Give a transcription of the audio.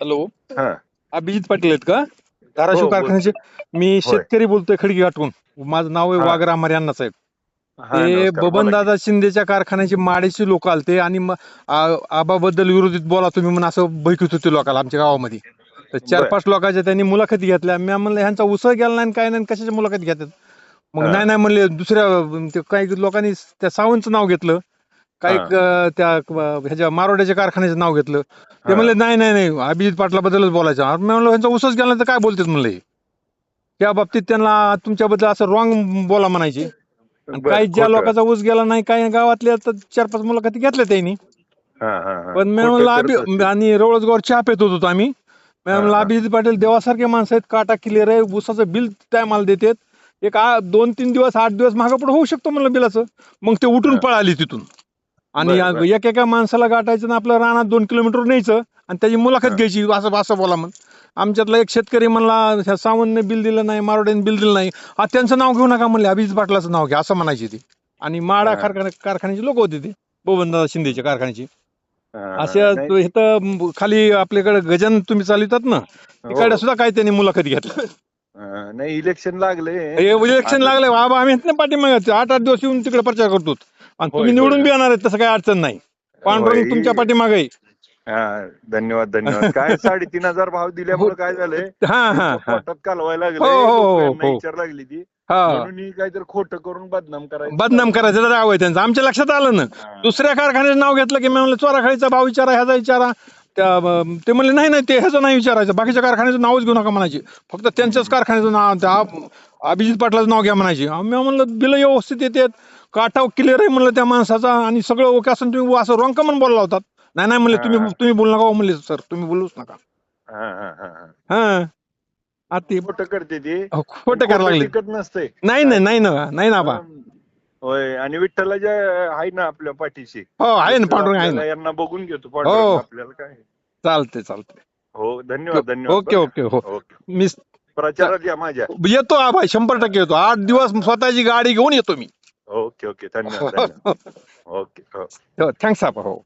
Hello. हा. अभिजित पाटील आहेत का? धाराशिव हो, बोल. कारखान्याचे मी शेतकरी बोलतोय खडकी गाठून. माझं नाव आहे हा. वाघर अमर यांना साहेब. हा, ते नमस्कार, बोला की. बबनदादा शिंदेच्या कारखान्याचे माडेचे लोक आलते आणि म- आ- आबाबद्दल विरोधित बोला तुम्ही म्हणून असं बैठत होते लोकांना आमच्या गावामध्ये. तर चार बरं. पाच लोकांच्या त्यांनी मुलाखती घेतल्या. मी म्हणलं ह्यांचा उसळ गेला नाही आणि काय नाही कशाच्या मुलाखती घेतात? मग हा. नाही नाही म्हणले दुसऱ्या ते काही लोकांनी त्या सावंतचं नाव घेतलं. काही. क- त्या क- ह्याच्या मारोड्याच्या कारखान्याचं नाव घेतलं ते हा. म्हणले नाही नाही नाही अभिजित पाटलाबद्दलच बोलायचं अरे मी म्हणलं ह्यांचा उसच गेला तर काय बोलतात म्हणले त्या बाबतीत त्यांना तुमच्याबद्दल असं रॉंग बोला म्हणायचे आणि काही ज्या. लोकांचा ऊस गेला नाही काही गावातल्या तर चार पाच मुलाखती घेतल्या त्यांनी. पण मी म्हणलं अभि. आणि रवळजगावर चहा पेत होतो आम्ही मी म्हणलं हा. अभिजित पाटील देवासारखे माणसं आहेत काटा क्लिअर आहे ऊसाचं बिल टायमाला देतात एक आ- दोन तीन दिवस आठ दिवस मागं पुढे होऊ शकतो म्हणलं बिलाचं मग ते उठून हा. पळाली तिथून आणि बरं, बरं. एक एका माणसाला गाठायचं ना आपलं रानात दोन किलोमीटर न्यायचं आणि त्याची मुलाखत हा. घ्यायची असं असं बोला म्हण आमच्यातला एक शेतकरी म्हणला ह्या सावंतने बिल दिलं नाही मारोड्याने बिल दिलं नाही. आ, त्यांचं नाव घेऊ नका म्हणले अभिजित पाटलाचं नाव घ्या असं म्हणायचे ते. आणि माडा हा. कारखाना कारखान्याचे लोक होते ते बबनदादा शिंदेच्या कारखान्याचे. हा, अशा नाही, इथं खाली आपल्याकडे गजन तुम्ही चालवतात ना तिकडे हो. सुद्धा काही त्यांनी मुलाखत घेतली. हा, नाही इलेक्शन लागले. हे इलेक्शन लागले. बाबा आम्ही पाठीमागे आठ आठ दिवस येऊन तिकडे प्रचार करतो आणि तुम्ही होय, निवडून होय. बी येणार आहेत तसं काही अडचण नाही पांडुरंग होय. तुमच्या पाठीमागे आहे. हा धन्यवाद धन्यवाद काय साडेतीन हजार भाव दिल्यामुळे काय झालंय हा हा हा पोटात कालवायला लागले हो, हो, हो, हो. विचार लागली ती हा म्हणून ही काहीतरी खोटं करून बदनाम करायचं बदनाम करायचं तर आहे त्यांचं आमच्या लक्षात आलं ना हा. दुसऱ्या कारखान्याचं नाव घेतलं की मी म्हणलं चोराखाळीचा भाव विचारा ह्याचा विचारा त्या ते म्हणले नाही नाही ते ह्याचं नाही विचारायचं. बाकीच्या कारखान्याचं नावच घेऊ नका म्हणायचे. फक्त त्यांच्याच कारखान्याचं नाव त्या अभिजित पाटलाचं नाव घ्या म्हणायचे. आम्ही म्हणलं बिल व्यवस्थित येतात. काटाव क्लिअर आहे म्हणलं त्या माणसाचा. आणि सगळं ओके असून तुम्ही असं रॉंग कमन बोलला होतात. नाही नाही म्हणले तुम्ही. तुम्ही बोलू नका हो म्हणले सर तुम्ही बोलूच नका. हा, हा, हा, हा. हा. आता ते खोटं करते ती. खोटं करायला लागले. नसते नाही नाही नाही ना नाही ना बा. होय आणि विठ्ठलाच्या आहे ना आपल्या पाठीशी. हो आहे ना पांडुरंग आहे आपल्याला ना यांना बघून घेतो हो. पांडुरंग आपल्याला काय चालते चालते हो धन्यवाद धन्यवाद. ओके ओके हो. ओके. मी प्रचारात या माझ्या. येतो आबा शंभर टक्के येतो. आठ दिवस स्वतःची गाडी घेऊन येतो मी. ओके ओके धन्यवाद धन्यवाद. ओके हो. थँक्स आबा हो.